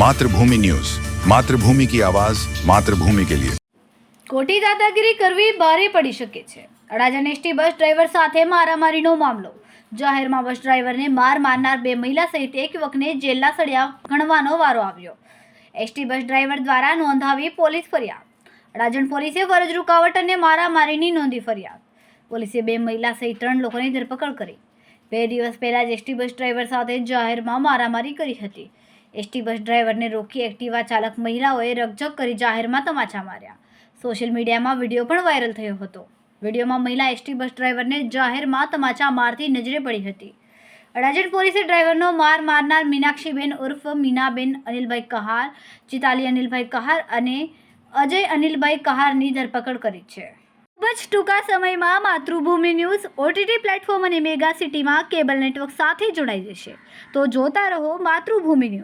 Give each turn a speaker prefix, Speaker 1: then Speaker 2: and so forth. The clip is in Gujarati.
Speaker 1: માતૃભૂમિ ન્યૂઝ. માતૃભૂમિ કી આવાજ, માતૃભૂમિ કે લિયે.
Speaker 2: ખોટી દાદાગીરી કરવી ભારે પડી શકે છે. અડાજણ એસટી બસ ડ્રાઈવર સાથે મારામારીનો મામલો. જાહેરમાં બસ ડ્રાઈવરને માર મારનાર બે મહિલા સહિત એક યુવકને જેલના સળિયા ગણવાનો વારો આવ્યો. એસટી બસ ડ્રાઈવર દ્વારા નોંધાવી પોલીસ ફરિયાદ. અડાજણ પોલીસે ફરજ રૂકાવટ અને મારામારીની નોંધી ફરિયાદ. પોલીસે બે મહિલા સહિત ત્રણ લોકોની ધરપકડ કરી. બે દિવસ પહેલાં જ એસટી બસ ડ્રાઈવર સાથે જાહેરમાં મારામારી કરી હતી. એસટી બસ ડ્રાઈવરને રોકી એક્ટિવા ચાલક મહિલાઓએ રકઝક કરી જાહેરમાં તમાચા માર્યા. સોશિયલ મીડિયામાં વીડિયો પણ વાયરલ થયો હતો. વિડીયોમાં મહિલા એસટી બસ ડ્રાઈવરને જાહેરમાં તમાચા મારતી નજરે પડી હતી. અડાજણ પોલીસે ડ્રાઈવરનો માર મારનાર મીનાક્ષીબેન ઉર્ફ મીનાબેન અનિલભાઈ કહાર, ચિતાલી અનિલભાઈ કહાર અને અજય અનિલભાઈ કહારની ધરપકડ કરી છે. ખૂબ જ ટૂંકા સમયમાં માતૃભૂમિ ન્યૂઝ ઓટીટી પ્લેટફોર્મ અને મેગા સિટીમાં કેબલ નેટવર્ક સાથે જોડાઈ જશે. તો જોતા રહો માતૃભૂમિ ન્યૂઝ.